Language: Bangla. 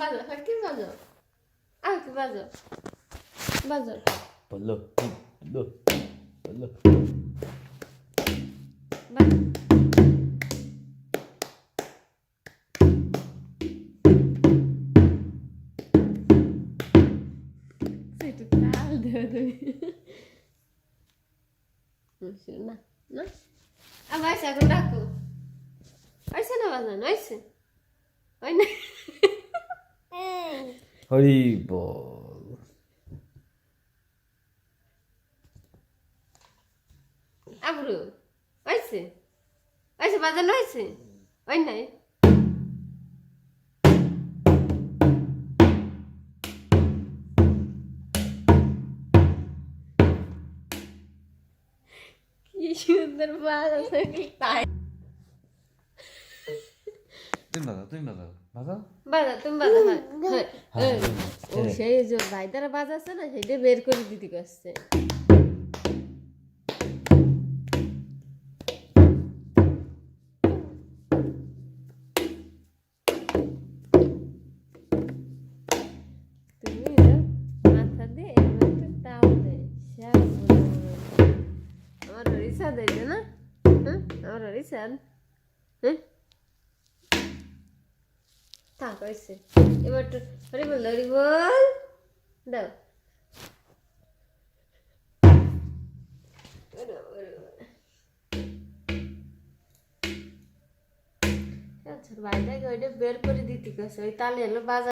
বাজো আর কি বাজো আর কি বাজো বাজো বলল বলল বলল বাজো একটু তাল দেও তুমি হুম, না না আবার আইসে এখন ডাকো আইসে না বাজান আইসে ওই না হরি বল আবরু আইসে আইসে বাজানো আইসে ওই নাই? কি সুন্দর বাজাচ্ছে তাই তুমি বাজাও তুমি বাজাও বাজাও বাজা তুমি বাজা হ্যাঁ ও সেই যে ভাইদারা বাজাচ্ছে না সেটা বের করে দিতে করছে তুমি মাথা দিয়ে তাও দে শ্যাল বলে। আমার হরিষা দেয় না হ্যাঁ আমার হরিষা হ্যাঁ থাক, হয়েছে। এবার তো হরি বল হরি বল। দাও। আচ্ছা বাইরে ওইটা বের করে দিতে গেছে ওই তালে এলো বাজার